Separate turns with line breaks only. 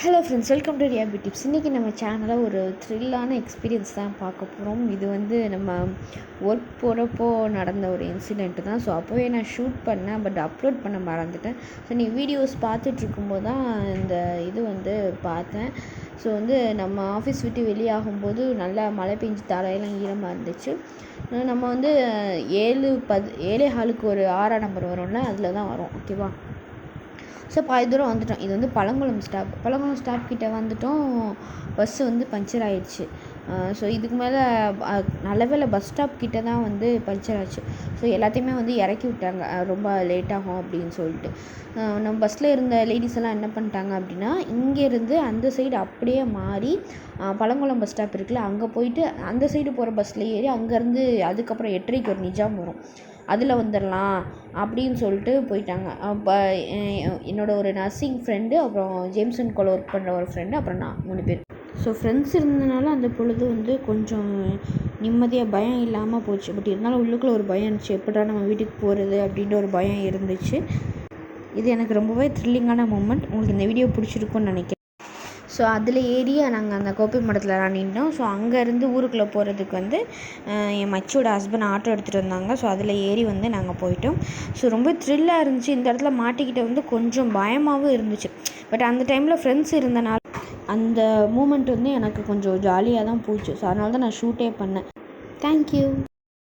Hello friends welcome to ரியாபி tips இன்றைக்கி நம்ம சேனலில் ஒரு த்ரில்லான எக்ஸ்பீரியன்ஸ் தான் பார்க்க போகிறோம் இது வந்து நம்ம ஒர்க் போகிறப்போ நடந்த ஒரு இன்சிடெண்ட்டு தான். ஸோ அப்போவே நான் ஷூட் பண்ணேன் பட் அப்லோட் பண்ண மறந்துட்டேன். ஸோ நீ வீடியோஸ் பார்த்துட்ருக்கும்போது தான் இந்த இது வந்து பார்த்தேன். ஸோ வந்து நம்ம ஆஃபீஸ் விட்டு வெளியாகும்போது நல்லா மழை பெஞ்சு தலையெல்லாம் ஈரமாக இருந்துச்சு. நம்ம வந்து ஏழு பத் ஏழே ஹாலுக்கு ஒரு ஆறாம் நம்பர் வரும்ல அதில் தான் வரும் ஓகேவா ஸோ பாதி தூரம் வந்துவிட்டோம் இது வந்து பழங்குளம் ஸ்டாப் பழங்குளம் ஸ்டாப் கிட்டே வந்துவிட்டோம் பஸ்ஸு வந்து பஞ்சர் ஆயிடுச்சு. ஸோ இதுக்கு மேலே நல்ல வேளை பஸ் ஸ்டாப் கிட்ட தான் வந்து பஞ்சர் ஆச்சு. ஸோ எல்லாத்தையுமே வந்து இறக்கி விட்டாங்க. ரொம்ப லேட் ஆகும் அப்படின்னு சொல்லிட்டு. நம்ம பஸ்ஸில் இருந்த லேடிஸ் எல்லாம் என்ன பண்ணிட்டாங்க அப்படின்னா இங்கேருந்து அந்த சைடு அப்படியே மாறி பழங்குளம் பஸ் ஸ்டாப் இருக்குல்ல அங்கே போயிட்டு அந்த சைடு போகிற பஸ்ஸில் ஏறி அங்கேருந்து அதுக்கப்புறம் எட்டரைக்கு ஒரு நிஜாம் வரும். அதில் வந்துடலாம் அப்படின்னு சொல்லிட்டு போயிட்டாங்க. அப்போ என்னோடய ஒரு நர்சிங் ஃப்ரெண்டு அப்புறம் ஜேம்சன் கோல ஒர்க் பண்ணுற ஒரு ஃப்ரெண்டு அப்புறம் நான் மூணு பேர். ஸோ ஃப்ரெண்ட்ஸ் இருந்ததுனால அந்த பொழுது வந்து கொஞ்சம் நிம்மதியாக பயம் இல்லாமல் போச்சு. பட் இருந்தாலும் உள்ளுக்குள்ளே ஒரு பயம் இருந்துச்சு. எப்படா நம்ம வீட்டுக்கு போகிறது அப்படின்ற ஒரு பயம் இருந்துச்சு. இது எனக்கு ரொம்பவே த்ரில்லிங்கான மூமெண்ட் உங்களுக்கு இந்த வீடியோ பிடிச்சிருக்குன்னு நினைக்கிறேன். ஸோ அதில் ஏறி நாங்கள் அந்த கோபி மடத்தில் நின்றோம் ஸோ அங்கேருந்து ஊருக்குள்ளே போகிறதுக்கு வந்து என் மச்சியோட ஹஸ்பண்ட் ஆட்டோ எடுத்துகிட்டு வந்தாங்க. ஸோ அதில் ஏறி வந்து நாங்கள் போயிட்டோம். ஸோ ரொம்ப த்ரில்லாக இருந்துச்சு. இந்த இடத்துல மாட்டிக்கிட்ட வந்து கொஞ்சம் பயமாகவும் இருந்துச்சு. பட் அந்த டைமில் ஃப்ரெண்ட்ஸ் இருந்தனால அந்த மூமெண்ட் வந்து எனக்கு கொஞ்சம் ஜாலியாக தான் போச்சு. ஸோ அதனால தான் நான் ஷூட்டே பண்ணேன். தேங்க்யூ